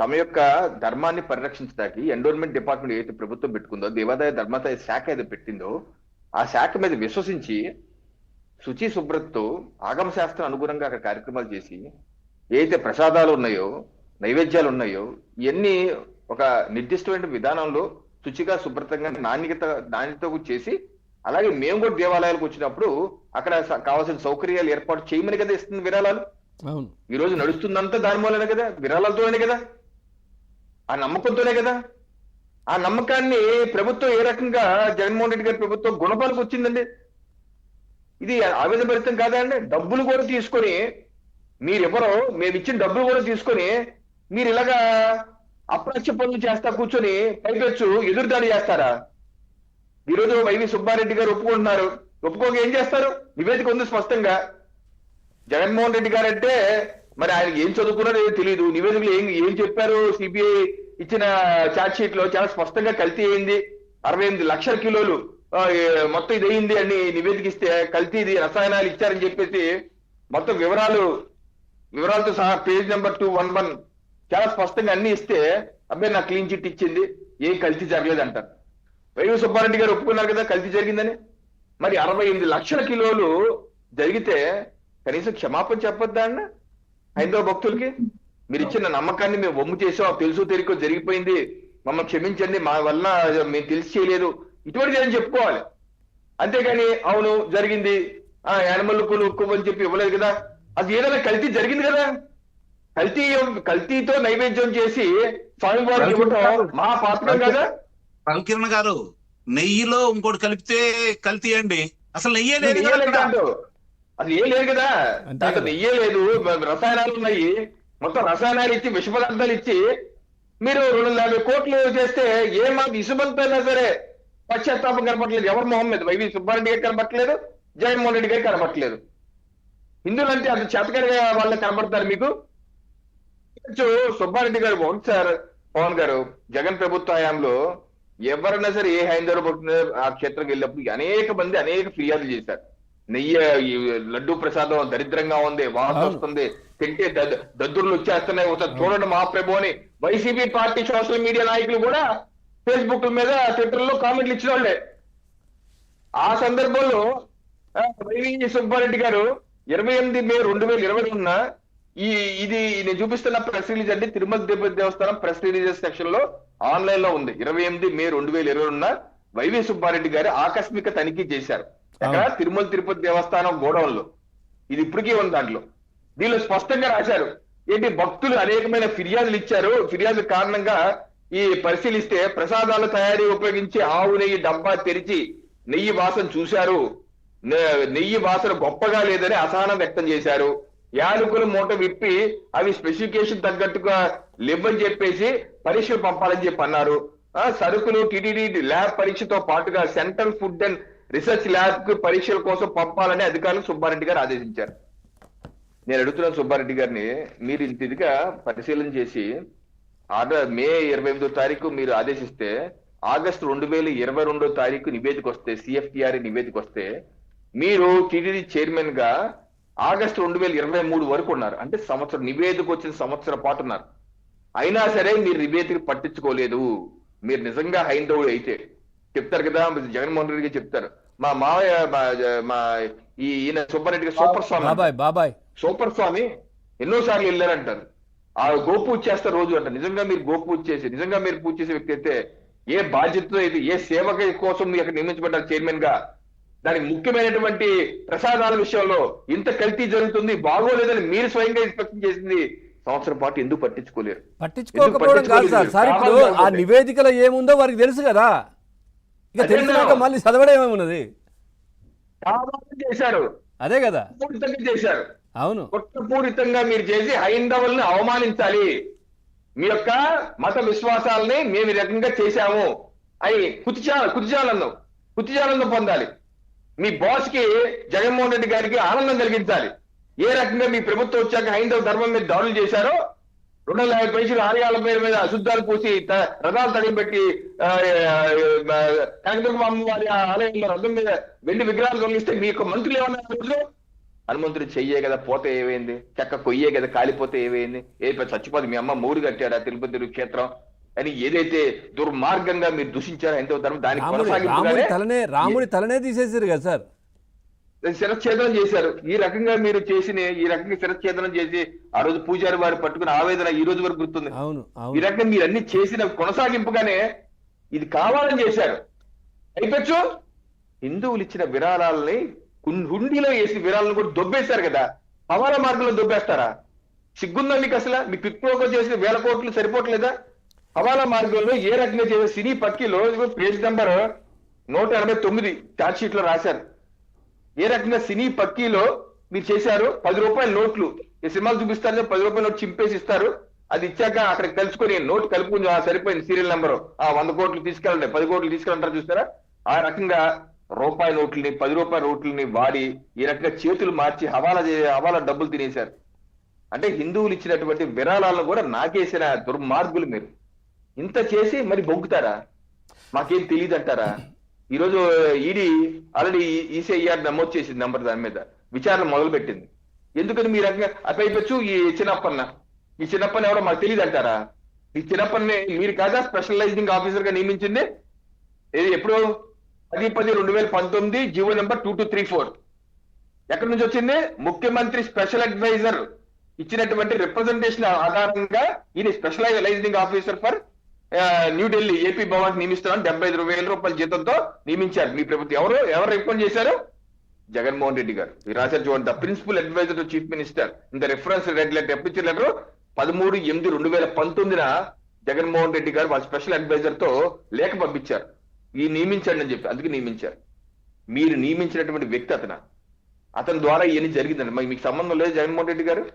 తమ యొక్క ధర్మాన్ని పరిరక్షించడానికి ఎండోన్మెంట్ డిపార్ట్మెంట్ ఏదైతే ప్రభుత్వం పెట్టుకుందో దేవాదాయ ధర్మాదాయ శాఖ ఏదో పెట్టిందో ఆ శాఖ మీద విశ్వసించి శుచి శుభ్రతతో ఆగమ శాస్త్రం అనుగుణంగా అక్కడ కార్యక్రమాలు చేసి ఏదైతే ప్రసాదాలు ఉన్నాయో నైవేద్యాలు ఉన్నాయో ఇవన్నీ ఒక నిర్దిష్టమైన విధానంలో శుచిగా శుభ్రతంగా నాణ్యత నాణ్యతకు చేసి అలాగే మేము కూడా దేవాలయాలకు వచ్చినప్పుడు అక్కడ కావాల్సిన సౌకర్యాలు ఏర్పాటు చేయమని కదా ఇస్తుంది విరాళాలు. ఈ రోజు నడుస్తుందంతా దాని మూలనే కదా విరాళాలతోనే కదా. ఆ నమ్మకంతోనే కదా. ఆ నమ్మకాన్ని ప్రభుత్వం ఏ రకంగా జగన్మోహన్ రెడ్డి గారి ప్రభుత్వం గుణపాలకు వచ్చిందండి? ఇది ఆవేదనభరితం కాదా అండి? డబ్బులు కూడా తీసుకొని మీరెవరో మేము ఇచ్చిన డబ్బులు కూడా తీసుకొని మీరు ఇలాగా అప్రత్య పనులు చేస్తా కూర్చొని పైపెచ్చు ఎదురుదాడి చేస్తారా? ఈరోజు వైవి సుబ్బారెడ్డి గారు ఒప్పుకుంటున్నారు. ఒప్పుకోక ఏం చేస్తారు? నివేదిక ఉంది స్పష్టంగా. జగన్మోహన్ రెడ్డి గారు అంటే మరి ఆయన ఏం చదువుకున్నారో ఏదో తెలియదు నివేదికలు ఏం ఏం చెప్పారు? సిబిఐ ఇచ్చిన ఛార్జ్ షీట్లో చాలా స్పష్టంగా కల్తీ అయింది. అరవై ఎనిమిది లక్షల కిలోలు మొత్తం ఇది అయింది అని నివేదిక ఇస్తే కల్తీది రసాయనాలు ఇచ్చారని చెప్పేసి మొత్తం వివరాలు వివరాలతో సహా page number two one one చాలా స్పష్టంగా అన్ని ఇస్తే అబ్బాయి నాకు క్లీన్ చిట్ ఇచ్చింది. ఏం కల్తీ జరగలేదు అంటారు వైవి సుబ్బారెడ్డి గారు ఒప్పుకున్నారు కదా కల్తీ జరిగిందని? మరి అరవై ఎనిమిది లక్షల కిలోలు జరిగితే కనీసం క్షమాపణ చెప్పొద్దా అన్న? హైందవ భక్తులకి? మీరు ఇచ్చిన నమ్మకాన్ని మేము వమ్ము చేసాం. తెలుసు తెలియకో జరిగిపోయింది. మమ్మల్ని క్షమించండి. మా వల్ల మేము తెలిసి చేయలేదు. ఇటువంటి అని చెప్పుకోవాలి? అంతేగాని అవును జరిగింది. ఆ యానిమల్ కొనుక్కు అని చెప్పి ఇవ్వలేదు కదా. అది ఏదైనా కల్తీ జరిగింది కదా. కల్తీ కల్తీతో నైవేద్యం చేసి స్వామివారికి ఇవ్వటం మా పాత్రం కదా? రవికిరణ్ గారు నెయ్యిలో ఇంకోటి కలిపితే కల్తీ అండి. అసలు నెయ్యే లేదు అసలు ఏం లేదు కదా. దాంట్లో. నెయ్యే లేదు రసాయనాలు ఉన్నాయి. మొత్తం రసాయనాలు ఇచ్చి విష పదార్థాలు ఇచ్చి మీరు రెండు వందల యాభై కోట్లు చేస్తే ఏ మాకు ఇసుమంతైనా సరే పశ్చాత్తాపం కనపట్లేదు ఎవరు మొహం మీద? వైవి సుబ్బారెడ్డి గారికి కనపట్లేదు జగన్మోహన్ రెడ్డి గారికి కనపట్లేదు హిందువులంటే అంత చేతకారిగా వాళ్ళకి కనపడతారు మీకు? సుబ్బారెడ్డి గారు బాగుంది సార్. పవన్ గారు జగన్ ప్రభుత్వ హయాంలో ఎవరైనా సరే ఏ హైందవ భక్తులు ఆ క్షేత్రంకి వెళ్ళినప్పుడు అనేక మంది అనేక ఫిర్యాదులు చేశారు. నెయ్యి లడ్డు ప్రసాదం దరిద్రంగా ఉంది వాసన. వస్తుంది. తింటే దద్- దద్దుర్లు వచ్చేస్తున్నాయి. ఒకసారి చూడండి మహాప్రభు అని. వైసీపీ పార్టీ సోషల్ మీడియా నాయకులు కూడా ఫేస్బుక్ మీద ట్విట్టర్లో కామెంట్లు ఇచ్చిన వాళ్ళే ఆ సందర్భంలో వైవి సుబ్బారెడ్డి గారు ఇరవై ఎనిమిది మే రెండు వేల ఇరవై ఉన్న ఈ ఇది నేను చూపిస్తున్న ప్రెస్ రిలీజ్ అంటే తిరుమల తిరుపతి దేవస్థానం ప్రెస్ రిలీజెస్ సెక్షన్లో ఆన్లైన్లో ఉంది. ఇరవై ఎనిమిది మే రెండు వేల ఇరవై ఉన్న వైవి సుబ్బారెడ్డి గారు ఆకస్మిక తనిఖీ చేశారు. ఎక్కడ. తిరుమల తిరుపతి దేవస్థానం గోడౌన్లో ఇది ఇప్పటికీ ఉంది దాంట్లో. దీనిలో స్పష్టంగా రాశారు. ఏంటి భక్తులు అనేకమైన ఫిర్యాదులు ఇచ్చారు. ఫిర్యాదు కారణంగా ఈ పరిశీలిస్తే ప్రసాదాల తయారీ ఉపయోగించి ఆవు నెయ్యి డబ్బా తెరిచి నెయ్యి వాసన చూశారు. నెయ్యి వాసన గొప్పగా లేదని అసహనం వ్యక్తం చేశారు. యాలకుల మూట విప్పి అవి స్పెసిఫికేషన్ తగ్గట్టుగా లేవని చెప్పేసి పరీక్షలు పంపాలని చెప్పి అన్నారు. సరుకులు టిటిడి ల్యాబ్ పరీక్షతో పాటుగా సెంట్రల్ ఫుడ్ అండ్ రీసెర్చ్ ల్యాబ్కు పరీక్షల కోసం పంపాలని అధికారులు సుబ్బారెడ్డి గారు ఆదేశించారు. నేను అడుగుతున్నాను సుబ్బారెడ్డి గారిని మీరు ఇంత ఇదిగా పరిశీలన చేసి ఆర్డర్ మే ఇరవై ఎనిమిదో తారీఖు మీరు ఆదేశిస్తే ఆగస్టు రెండు వేల ఇరవై రెండో తారీఖు నివేదిక వస్తే సిఎఫ్టిఆర్ నివేదిక వస్తే మీరు టీటీడీ చైర్మన్గా ఆగస్టు రెండు వేల ఇరవై మూడు వరకు ఉన్నారు. అంటే సంవత్సరం నివేదిక వచ్చిన సంవత్సరం పాటు ఉన్నారు. అయినా సరే మీరు నివేదిక పట్టించుకోలేదు. మీరు నిజంగా హైందవుడు అయితే. చెప్తారు కదా జగన్మోహన్ రెడ్డి గారు చెప్తారు. మా మావయ్య మా- మా ఈ ఈయన సుబ్బారెడ్డి సూపర్ స్వామి. అంటారు. బాబాయ్ బాబాయ్. సూపర్ స్వామి ఎన్నో సార్లు వెళ్ళారంటారు. ఆ గోపూజ చేస్తారు రోజు అంట. నిజంగా మీరు గోపూజ చేసి నిజంగా మీరు పూజ చేసే వ్యక్తి అయితే ఏ బాధ్యతతో అయితే ఏ సేవక కోసం మీరు అక్కడ నియమించబడ్డారు చైర్మన్గా దానికి ముఖ్యమైనటువంటి ప్రసాదాల విషయంలో ఇంత కల్తీ జరుగుతుంది బాగోలేదని మీరు స్వయంగా ఇన్స్పెక్షన్ చేసింది సంవత్సరం పాటు ఎందుకు పట్టించుకోలేరు? పట్టించుకోకపోవడం కాదు సార్. సార్ ఇప్పుడు ఆ నివేదికలో ఏముందో వారికి తెలుసు కదా. ఇక తెలిసినాక. మళ్ళీ చదవడం ఏమున్నది? కావాలని చేశారు. అదే కదా. పూర్తిగా చేశారు. అవును. కుట్రపూరితంగా మీరు చేసి హైందవుల్ని అవమానించాలి. మీ యొక్క మత విశ్వాసాలని మేము రకంగా చేశాము. అని కుతిచాల కుతిచాలందం కుతిచాలందం పొందాలి. మీ బాస్కి జగన్మోహన్ రెడ్డి గారికి ఆనందం కలిగించాలి. ఏ రకంగా మీ ప్రభుత్వం వచ్చాక హైందవ ధర్మం మీద దాడులు చేశారో రెండు వందల యాభై పైసలు ఆలయాల పేరు మీద అశుద్ధాలు పూసి రథాలు తడిగి పెట్టి కనకదుర్గ అమ్మవారి ఆలయంలో రథం మీద వెండి విగ్రహాలు తొలగిస్తే మీ యొక్క మంత్రులు ఏమన్నారు? హనుమంతుడు చెయ్యే కదా పోతే ఏమైంది? చెక్క కొయ్యే కదా కాలిపోతే ఏమైంది? ఏ చచ్చిపోదు మీ అమ్మ మూడు కట్టాడా తిరుపతి క్షేత్రం? అని ఏదైతే దుర్మార్గంగా మీరు దూషించారో ఎంతో ధర్మం దానికి రాముడి తలనే రాముడి తలనే తీసేసారు కదా సార్. శిరచ్ఛేదనం చేశారు. ఈ రకంగా మీరు చేసిన ఈ రకంగా శిరచ్ఛేదనం చేసి ఆ రోజు పూజారి వారు పట్టుకున్న ఆవేదన ఈ రోజు వరకు గుర్తుంది. ఈ రకంగా మీరు అన్ని చేసిన కొనసాగింపుగానే ఇది కావాలని చేశారు. అయిపోచ్చు? హిందువులు ఇచ్చిన విరాళాలని హుండీలో వేసి విరాళాలను కూడా దొబ్బేశారు కదా. హవాలా మార్గంలో దొబ్బేస్తారా? సిగ్గుందా మీకు అసలు? మీ ప్రోకో చేసిన వేల కోట్లు సరిపోవట్లేదా? హవాలా మార్గంలో ఏ రకంగా చేసే సినీ పక్కిలో పేజ్ నెంబర్ నూట ఎనభై తొమ్మిది ఛార్జ్ షీట్లో రాశారు. ఏ రకంగా సినీ పక్కీలో మీరు చేశారు పది రూపాయల నోట్లు. ఈ సినిమాలు చూపిస్తారు పది రూపాయల నోట్ చింపేసి ఇస్తారు అది ఇచ్చాక అక్కడ కలుసుకొని నోట్ కలుపుకుని ఆ సరిపోయింది సీరియల్ నెంబర్. ఆ వంద కోట్లు తీసుకెళ్ళండి పది కోట్లు తీసుకెళ్ళంటారు చూస్తారా? ఆ రకంగా రూపాయి నోట్లని పది రూపాయల నోట్లని వాడి ఈ రకంగా చేతులు మార్చి హవాలా హవాలా డబ్బులు తినేశారు. అంటే హిందువులు ఇచ్చినటువంటి విరాళాలను కూడా నాకేసిన దుర్మార్గులు మీరు. ఇంత చేసి మరి బొంకుతారా? మాకేం తెలియదు అంటారా ఈ రోజు ఈడీ ఆల్రెడీ ఈసీఐఆర్ నమోదు చేసింది నంబర్ దాని మీద విచారణ మొదలు పెట్టింది ఎందుకని మీ రకంగా అపైపచ్చు ఈ చిన్నప్పన్న? ఈ చిన్నప్పని ఎవరో మాకు తెలియదు అంటారా? ఈ చిన్నప్పని మీరు కాదా స్పెషలైజింగ్ ఆఫీసర్గా నియమించింది? ఏది ఎప్పుడు? పది పది రెండు వేల పంతొమ్మిది GO number two two three four. ఎక్కడి నుంచి వచ్చింది? ముఖ్యమంత్రి స్పెషల్ అడ్వైజర్ ఇచ్చినటువంటి రిప్రజెంటేషన్ ఆధారంగా ఈయన specialising officer for New Delhi AP Bhavan నియమిస్తున్నాను డెబ్బై ఐదు వేల రూపాయల జీతంతో నియమించారు. మీ ప్రభుత్వం ఎవరు? ఎవరు రికమెండ్ చేశారు? జగన్మోహన్ రెడ్డి గారు. మీరు రాశారు చూడండి. The principal advisor to chief minister in the reference red letter ఎప్పుడు లెటర్ పదమూడు ఎనిమిది రెండు వేల పంతొమ్మిదిన జగన్మోహన్ రెడ్డి గారు వాళ్ళ స్పెషల్ అడ్వైజర్తో లేఖ పంపించారు. ఈ నియమించండి అని చెప్పి అందుకే నియమించారు. మీరు నియమించినటువంటి వ్యక్తి అతను? అతని ద్వారా ఇవన్నీ జరిగిందండి. మరి మీకు సంబంధం లేదు జగన్మోహన్ రెడ్డి గారు?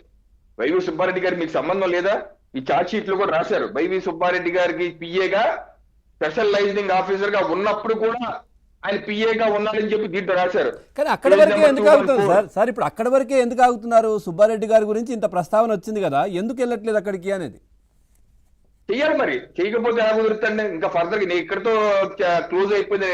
వైవి సుబ్బారెడ్డి గారు మీకు సంబంధం లేదా? ఈ చార్జ్ షీట్లో కూడా రాశారు. వైవి సుబ్బారెడ్డి గారికి పిఏగా స్పెషలైజింగ్ ఆఫీసర్గా ఉన్నప్పుడు కూడా ఆయన పిఏగా ఉన్నాడని చెప్పి దీంట్లో రాశారు. కానీ అక్కడ వరకే ఎందుకు 214. ఆగుతుంది సార్ సార్ ఇప్పుడు అక్కడ వరకే ఎందుకు ఆగుతున్నారు? సుబ్బారెడ్డి గారి గురించి ఇంత ప్రస్తావన వచ్చింది కదా ఎందుకు వెళ్ళట్లేదు అక్కడికి అనేది? చెయ్యాలి మరి. చేయకపోతే ఎలా కుదురుతండి ఇంకా ఫర్దర్ ఇక్కడతో క్లోజ్ అయిపోయింది.